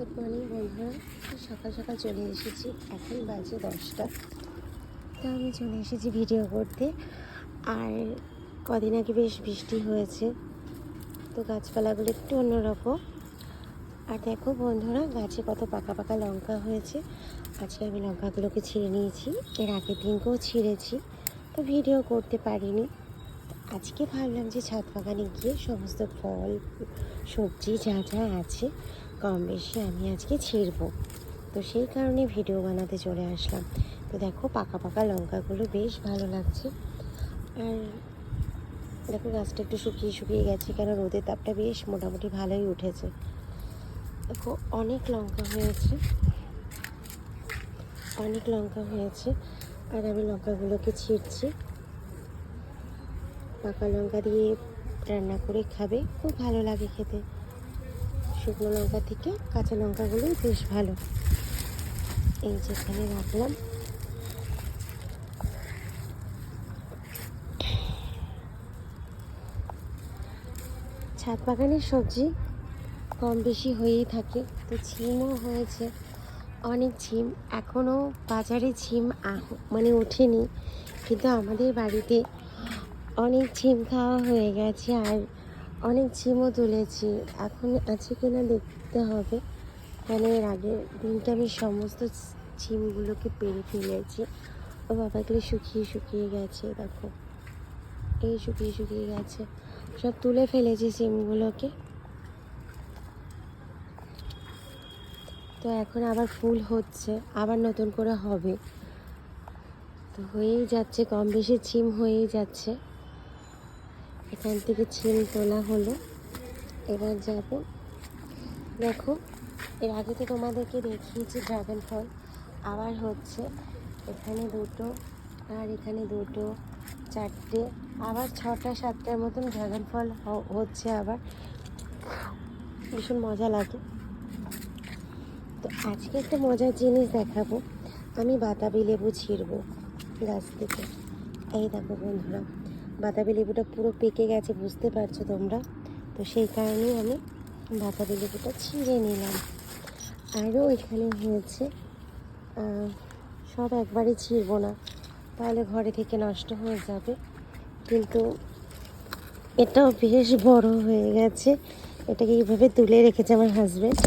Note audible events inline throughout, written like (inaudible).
Good morning বন্ধুরা। সকাল সকাল চলে এসেছি। এখন বাজে দশটা। তো আমি চলে এসেছি ভিডিও করতে। আর কদিন আগে বেশ বৃষ্টি হয়েছে। তো গাছপালাগুলো একটু অন্যরকম। আর দেখো বন্ধুরা, গাছে কত পাকা পাকা লঙ্কা হয়েছে। আজকে আমি লঙ্কাগুলোকে ছিঁড়ে নিয়েছি। এর আগের দিনকেও ছিঁড়েছি। তো ভিডিও করতে পারিনি। আজকে ভাবলাম যে ছাদ বাগানে গিয়ে সমস্ত ফল, সবজি যা যা আছে কম বেশি আমি আজকে ছিঁড়বো। তো সেই কারণে ভিডিও বানাতে চলে আসলাম। তো দেখো পাকা পাকা লঙ্কাগুলো বেশ ভালো লাগছে। আর দেখো গাছটা একটু শুকিয়ে শুকিয়ে গেছে কেন রোদের তাপটা বেশ মোটামুটি ভালোই উঠেছে। দেখো অনেক লঙ্কা হয়েছে। অনেক লঙ্কা হয়েছে। আর আমি লঙ্কাগুলোকে ছিঁড়ছি। পাকা লঙ্কা দিয়ে রান্না করে খাবে। খুব ভালো লাগে খেতে। শুকনো লঙ্কা থেকে কাঁচা লঙ্কাগুলোই বেশ ভালো। এই যেখানে রাখলাম। ছাদ বাগানের সবজি কম বেশি হয়েই থাকে। তো ছিমও হয়েছে। অনেক ছিম এখনও বাজারে ছিম মানে ওঠেনি। কিন্তু আমাদের বাড়িতে অনেক ছিম খাওয়া হয়ে গেছে আর অনেক ছিমও তুলেছি। এখন আছে কিনা দেখতে হবে। কেন এর আগের দিনটা আমি সমস্ত ছিমগুলোকে পেরে ফেলেছি। ও বাবা এগুলো শুকিয়ে শুকিয়ে গেছে, দেখো। এই শুকিয়ে শুকিয়ে গেছে। সব তুলে ফেলেছি সিমগুলোকে তো এখন আবার ফুল হচ্ছে, আবার নতুন করে হবে। তো হয়েই যাচ্ছে কম বেশি ছিম হয়েই যাচ্ছে। এখান থেকে ছিম তোলা হলো। এবার যাব। দেখো, এর আগে তো তোমাদেরকে দেখিয়েছি ড্রাগন ফল আবার হচ্ছে এখানে দুটো আর এখানে দুটো, চারটে, আবার ছটা, সাতটার মতন ড্রাগন ফল হচ্ছে আবার। ভীষণ মজা লাগে। তো আজকে একটা মজার জিনিস দেখাবো। আমি বাতাবি লেবু ছিঁড়বো গাছ থেকে। এই দেখো বন্ধুরা বাতাবি লেবুটা পুরো পেকে গেছে, বুঝতে পারছ তোমরা? তো সেই কারণেই আমি বাতাবি লেবুটা ছিঁড়ে নিলাম। আরও এখানে হয়েছে সব একবারে ছিঁড়বো না, তাহলে ঘরে থেকে নষ্ট হয়ে যাবে। কিন্তু এটাও বেশ বড় হয়ে গেছে, এটাকে এইভাবে তুলে রেখেছে আমার হাজব্যান্ড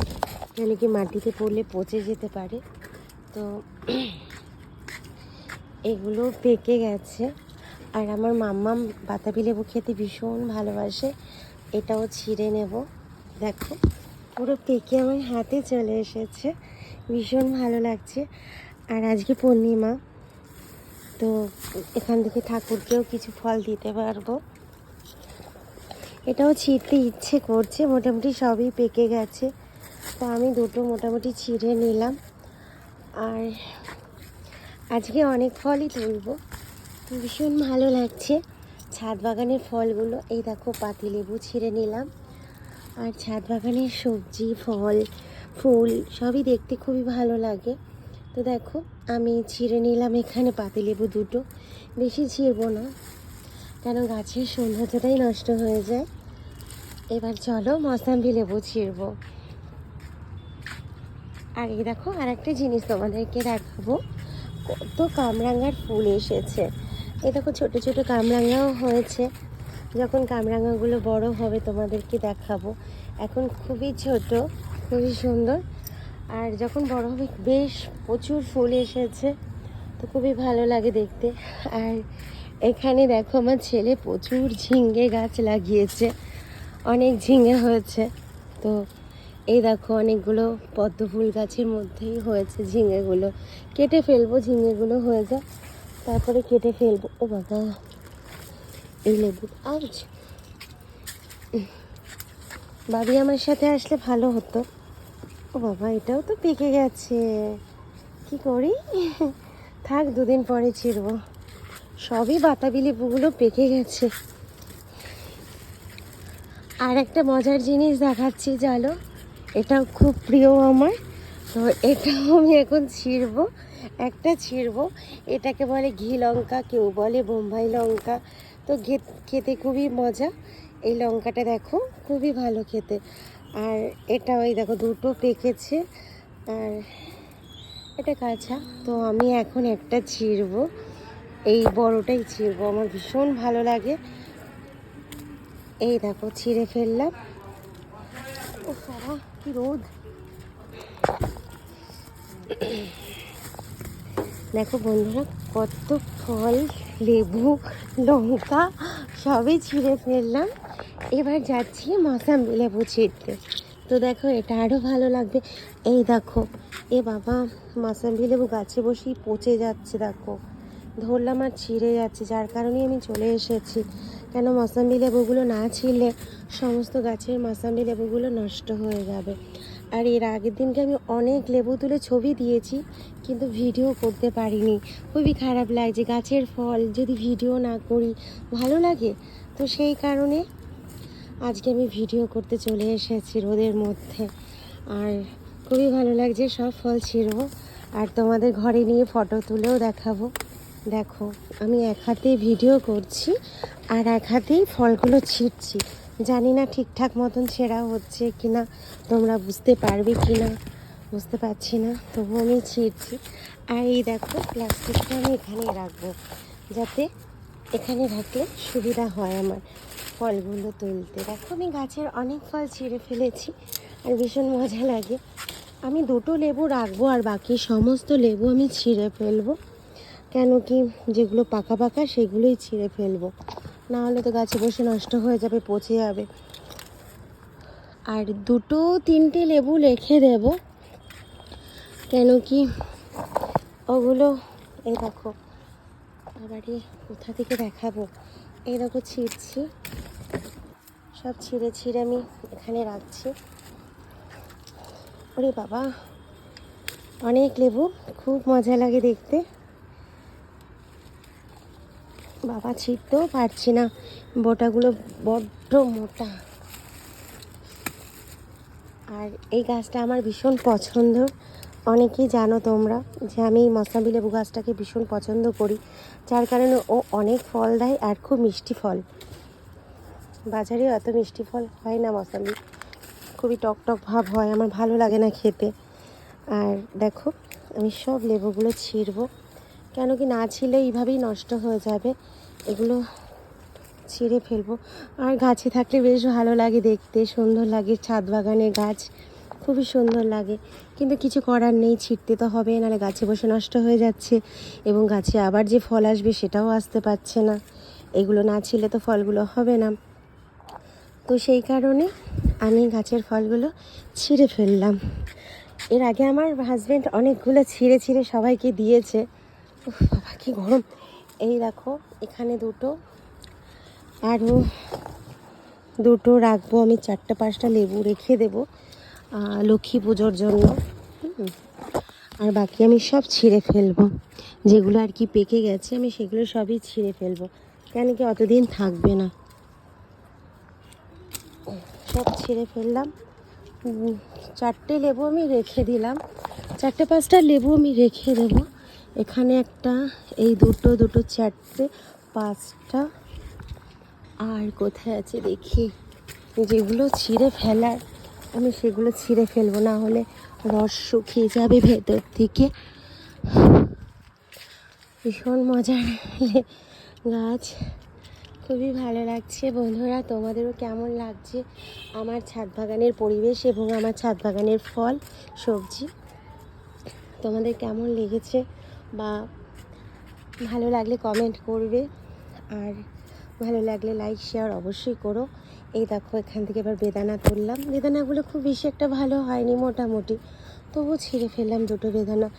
যেন কি মাটিতে পড়লে পচে যেতে পারে। তো এগুলো পেকে গেছে। আর আমার মাম্মাম বাতাবি লেবু খেতে ভীষণ ভালোবাসে। এটাও ছিঁড়ে নেব। দেখো, পুরো পেকে আমার হাতে চলে এসেছে। ভীষণ ভালো লাগছে। আর আজকে পূর্ণিমা, তো এখান থেকে ঠাকুরকেও কিছু ফল দিতে পারব। এটাও ছিঁড়তে ইচ্ছে করছে, মোটামুটি সবই পেকে গেছে। তো আমি দুটো মোটামুটি ছিঁড়ে নিলাম। আর আজকে অনেক ফলই তুলবো। ভীষণ ভালো লাগছে। ছাদ বাগানের ফলগুলো, এই দেখো পাতিলেবু ছিঁড়ে নিলাম। আর ছাদ বাগানের সবজি, ফল, ফুল, সবই দেখতে খুবই ভালো লাগে। তো দেখো, আমি ছিঁড়ে নিলাম এখানে পাতিলেবু দুটো। বেশি ছিঁড়বো না, কেন গাছের সৌন্দর্যটাই নষ্ট হয়ে যায়। এবার চলো মসাম্বি লেবু ছিঁড়বো। আর এই দেখো আর একটা জিনিস তোমাদেরকে দেখাবো। কত কামরাঙার ফুল এসেছে। এই দেখো ছোটো ছোটো কামরাঙাও হয়েছে। যখন কামরাঙাগুলো বড় হবে তোমাদেরকে দেখাবো। এখন খুবই ছোট, খুবই সুন্দর। আর যখন বড় হবে, বেশ প্রচুর ফুল এসেছে। তো খুবই ভালো লাগে দেখতে। আর এখানে দেখো আমার ছেলে প্রচুর ঝিঙ্গে গাছ লাগিয়েছে। অনেক ঝিঙে হয়েছে। তো এই দেখো অনেকগুলো পদ্ম ফুল গাছের মধ্যেই হয়েছে ঝিঙেগুলো। কেটে ফেলব ঝিঙেগুলো হয়ে যায় তারপরে কেটে ফেলব। ও বাবা, এই লেবু। আজ বাবি আমার সাথে আসলে ভালো হতো। ও বাবা, এটাও তো পেকে গেছে। কি করি? থাক, দুদিন পরে ছিড়বো। সবই বাতাবি লেবুগুলো পেকে গেছে। আর একটা মজার জিনিস দেখাচ্ছি, জানো? এটাও খুব প্রিয় আমার। তো এটাও আমি এখন ছিঁড়বো। একটা ছিঁড়বো। এটাকে বলে ঘি লঙ্কা কেউ বলে বোম্বাই লঙ্কা। তো খেতে খুবই মজা। এই লঙ্কাটা দেখো, খুবই ভালো খেতে। আর এটা ওই দেখো, দুটো পেকেছে। আর এটা কাঁচা। তো আমি এখন একটা ছিঁড়বো। এই বড়টাই ছিঁড়বো। আমার ভীষণ ভালো লাগে। এই দেখো, ছিঁড়ে ফেললাম। ও বাবা, কি রোদ। দেখো বন্ধুরা, কত ফল, লেবু, লঙ্কা, সবই ছিঁড়ে ফেললাম। এবার যাচ্ছি মশাম্বি লেবু ছিঁড়তে। তো দেখো, এটা আরও ভালো লাগবে। এই দেখো, এ বাবা মশাম্বি লেবু গাছে বসেই পচে যাচ্ছে, দেখো। ধরলাম আর ছিঁড়ে যাচ্ছে, যার কারণেই আমি চলে এসেছি। কেন মশাম্বি লেবুগুলো না ছিঁড়লে সমস্ত গাছের মশাম্বি লেবুগুলো নষ্ট হয়ে যাবে। আর এর আগের দিনকে আমি অনেক লেবু তুলে ছবি দিয়েছি, কিন্তু ভিডিও করতে পারিনি। খুবই খারাপ লাগছে গাছের ফল, যদি ভিডিও না করি, ভালো লাগে? তো সেই কারণে আজকে আমি ভিডিও করতে চলে এসেছি রোদের মধ্যে। আর খুবই ভালো লাগছে, সব ফল ছিঁড়বো আর তোমাদের ঘরে নিয়ে ফটো তুলেও দেখাবো। দেখো, আমি এক হাতে ভিডিও করছি আর এক হাতেই ফলগুলো ছিঁড়ছি জানি না ঠিকঠাক মতন ছেঁড়া হচ্ছে কি না তোমরা বুঝতে পারবে কি না বুঝতে পারছি না তবু আমি ছিঁড়ছি। আর এই দেখো, প্লাস্টিকটা আমি এখানে রাখব, যাতে এখানে রাখলে সুবিধা হয় আমার ফলগুলো তুলতে। দেখো, আমি গাছের অনেক ফল ছিঁড়ে ফেলেছি, আর ভীষণ মজা লাগে। আমি দুটো লেবু রাখব আর বাকি সমস্ত লেবু আমি ছিঁড়ে ফেলব। কেন কি, যেগুলো পাকা পাকা, সেগুলোই ছিঁড়ে ফেলব। না হলে তো গাছে বসে নষ্ট হয়ে যাবে, পচে যাবে। আর দুটো তিনটে লেবু রেখে দেব, কেন কি ওগুলো, এই দেখো আবারই কোথা থেকে দেখাবো? এই দেখো ছিঁড়ছি, সব ছিঁড়ে ছিঁড়ে আমি এখানে রাখছি। ওরে বাবা, অনেক লেবু, খুব মজা লাগে দেখতে। বাবা ছিঁড়তেও পারছি না। বোটাগুলো বড্ড মোটা। আর এই গাছটা আমার ভীষণ পছন্দ। অনেকেই জানো তোমরা যে আমি মশাবি লেবু গাছটাকে ভীষণ পছন্দ করি। যার কারণে ও অনেক ফল দেয় আর খুব মিষ্টি ফল। বাজারে অত মিষ্টি ফল হয় না মশাবি খুবই টক টক ভাব হয়, আমার ভালো লাগে না খেতে। আর দেখো, আমি সব লেবুগুলো ছিঁড়বো। কেন কি না ছিলে এইভাবেই নষ্ট হয়ে যাবে। এগুলো ছিঁড়ে ফেলব। আর গাছে থাকলে বেশ ভালো লাগে দেখতে। সুন্দর লাগে ছাদ বাগানে গাছ। খুবই সুন্দর লাগে। কিন্তু কিছু করার নেই, ছিঁড়তে তো হবে, নাহলে গাছে বসে নষ্ট হয়ে যাচ্ছে। এবং গাছে আবার যে ফল আসবে সেটাও আসতে পারছে না। এগুলো না ছিলে তো ফলগুলো হবে না। তো সেই কারণে আমি গাছের ফলগুলো ছিঁড়ে ফেললাম। এর আগে আমার হাজব্যান্ড অনেকগুলো ছিঁড়ে ছিঁড়ে সবাইকে দিয়েছে। বাবা, কি গরম। এই দেখো, এখানে দুটো আরও দুটো রাখব আমি, চারটে পাঁচটা লেবু রেখে দেবো লক্ষ্মী পুজোর জন্য। আর বাকি আমি সব ছিঁড়ে ফেলব। যেগুলো আর কি পেকে গেছে, আমি সেগুলো সবই ছিঁড়ে ফেলব। কেন কি অতদিন থাকবে না। সব ছিঁড়ে ফেললাম। চারটে লেবু আমি রেখে দিলাম। চারটে পাঁচটা লেবু আমি রেখে দেবো। এখানে একটা, এই দুটো দুটো চারটে, পাঁচটা। আর কোথায় আছে দেখি? যেগুলো ছিঁড়ে ফেলার, আমি সেগুলো ছিঁড়ে ফেলব, না হলে রস শুকিয়ে যাবে ভেতর থেকে। ভীষণ মজার (laughs) গাছ। খুবই ভালো লাগছে। বন্ধুরা, তোমাদেরও কেমন লাগছে? আমার ছাদ বাগানের পরিবেশ এবং আমার ছাদ বাগানের ফল, সবজি, তোমাদের কেমন লেগেছে? বা ভালো লাগলে কমেন্ট করবে আর ভালো লাগলে লাইক শেয়ার অবশ্যই করো। এই দেখো, এখান থেকে এবার বেদানা তুললাম। বেদানাগুলো খুব বেশি একটা ভালো হয়নি মোটামুটি। তবুও ছিঁড়ে ফেললাম দুটো বেদানা।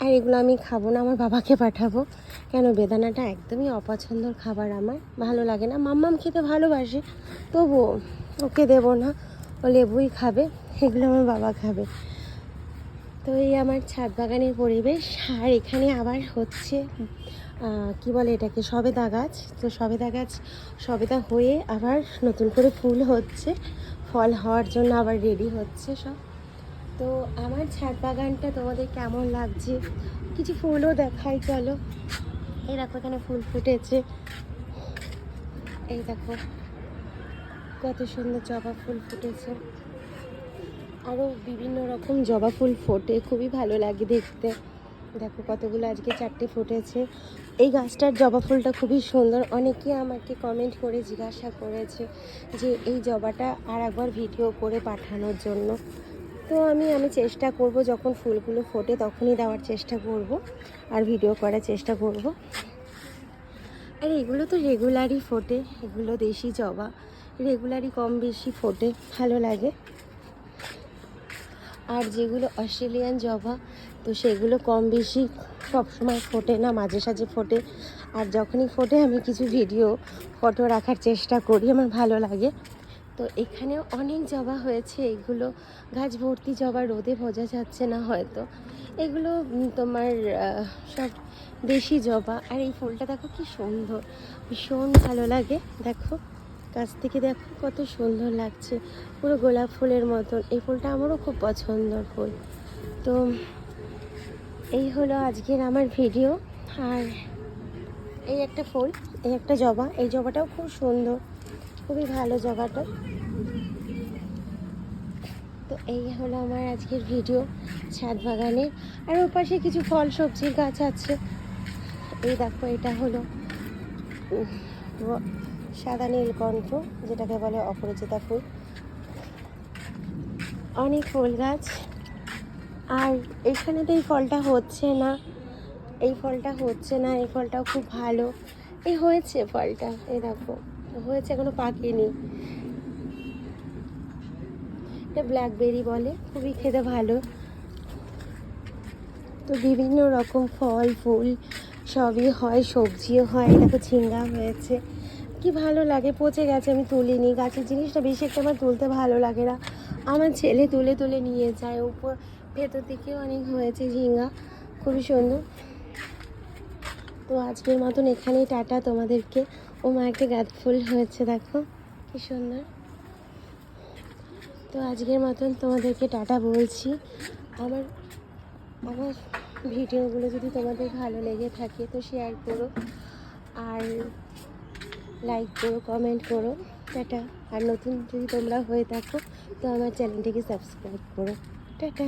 আর এগুলো আমি খাব না, আমার বাবাকে পাঠাবো। কেন, বেদানাটা একদমই অপছন্দর খাবার আমার। ভালো লাগে না। মাম্মাম খেতে ভালোবাসে। তবুও ওকে দেবো না। ও লেবুই খাবে। এগুলো আমার বাবা খাবে। তো এই আমার ছাদ বাগানের পরিবেশ, আর এখানে আবার হচ্ছে কি বলে এটাকে, সবেদা গাছ। তো সবেদা গাছ সবেদা হয়ে আবার নতুন করে ফুল হচ্ছে, ফল হওয়ার জন্য আবার রেডি হচ্ছে সব। তো আমার ছাদ বাগানটা তোমাদের কেমন লাগছে? কিছু ফুলও দেখাই, চলো। এই দেখো, এখানে ফুল ফুটেছে। এই দেখো, কত সুন্দর জবা ফুল ফুটেছে। আরও বিভিন্ন রকম জবা ফুল ফোটে, খুবই ভালো লাগে দেখতে। দেখো কতগুলো আজকে চারটে ফুটেছে। এই গাছটার জবা ফুলটা খুবই সুন্দর। অনেকে আমাকে কমেন্ট করে, জিজ্ঞাসা করেছে যে এই জবাটা আর একবার ভিডিও করে পাঠানোর জন্য। তো আমি আমি চেষ্টা করব, যখন ফুলগুলো ফোটে তখনই দেওয়ার চেষ্টা করব আর ভিডিও করার চেষ্টা করব। আর এগুলো তো রেগুলারই ফোটে, এগুলো দেশি জবা রেগুলারই কম বেশি ফোটে, ভালো লাগে। আর যেগুলো অস্ট্রেলিয়ান জবা, তো সেগুলো কম বেশি সবসময় ফোটে না, মাঝে সাঝে ফোটে। আর যখনই ফোটে, আমি কিছু ভিডিও ফটো রাখার চেষ্টা করি, আমার ভালো লাগে। তো এখানেও অনেক জবা হয়েছে, এগুলো গাছ ভর্তি জবা, রোদে বোঝা যাচ্ছে না হয়তো। এগুলো তোমার সব দেশি জবা। আর এই ফুলটা দেখো কি সুন্দর, ভীষণ ভালো লাগে, দেখো। কাছ থেকে দেখো, কত সুন্দর লাগছে। পুরো গোলাপ ফুলের মতন। এই ফুলটা আমারও খুব পছন্দর ফুল। তো এই হলো আজকের আমার ভিডিও। আর এই একটা ফুল, এই একটা জবা। এই জবাটাও খুব সুন্দর। খুবই ভালো জবাটা। তো এই হলো আমার আজকের ভিডিও ছাদ বাগানের আর ওর পাশে কিছু ফল, সবজির গাছ আছে। এই দেখো, এটা হলো সাদা নীলকণ্ঠ যেটাকে বলে অপরাজিতা ফুল। অনেক ফুল গাছ। আর এখানে তো এই ফলটা হচ্ছে না। এই ফলটা হচ্ছে না, এই ফলটাও খুব ভালো। এই হয়েছে ফলটা, এই দেখো। হয়েছে, এখনও পাকেনি। এটা ব্ল্যাকবেরি বলে, খুবই খেতে ভালো। তো বিভিন্ন রকম ফল, ফুল, সবই হয়, সবজিও হয়। দেখো ঝিঙ্গা হয়েছে। কি ভালো লাগে? পচে গেছে, আমি তুলিনি। গাছের জিনিসটা বেশি একটা আমার তুলতে ভালো লাগে না। আমার ছেলে তুলে তুলে নিয়ে যায়। উপর ভেতর দিকেও অনেক হয়েছে ঝিঙ্গা। খুবই সুন্দর। তো আজকের মতন এখানেই টাটা তোমাদেরকে। ও মা, একটা গাঁদা ফুল হয়েছে, দেখো। কি সুন্দর। তো আজকের মতন তোমাদেরকে টাটা বলছি। আমার আমার ভিডিওগুলো যদি তোমাদের ভালো লেগে থাকে, তো শেয়ার করো। আর লাইক করো কমেন্ট করো, টাটা। আর নতুন যদি তোমরা হয়ে থাকো, তো আমার চ্যানেলটিকে সাবস্ক্রাইব করো। টাটা।